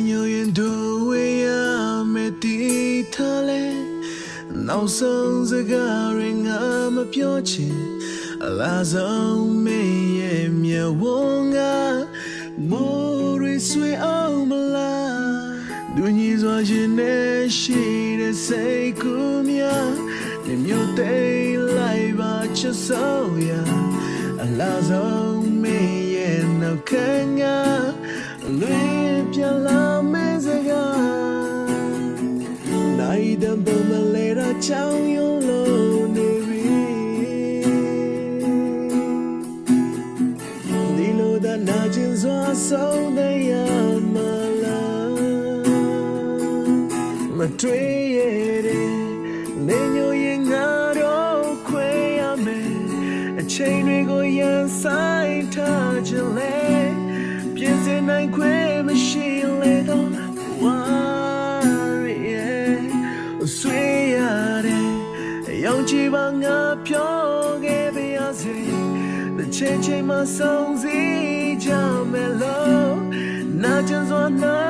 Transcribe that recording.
နေညရင်တို့ဝေးရမယ်တီထားလဲနောက်ဆုံးစကားရင်ငါမပြောချင်အလားဆုံးမင်းရဲ့မျက်ဝန်းကမိုးရဆွေအောင်မလားဒူညီစွာရှင်နဲ့ရှိတဲ့စိတ်ကူးများနေမျိုးသိမ်းလိုက် လဲတာချောင်းရုံးလုံးနေပြီဒီလိုသာနာကျင်စွာဆုံးတဲ့ရမလားမတွေ့ရတဲ့နေညိုရင်ငါတော့ခွဲရမယ်အချိန်တွေကိုရန်ဆိုင်ထားချင်လေပြင်စင်နိုင်ခွဲမရှိ ချပါငါပြောခဲ့ပါရစေတစ်ချိန်ချိန်မှဆုံးစည်းကြမယ်လို့နာကျင်စွာနှော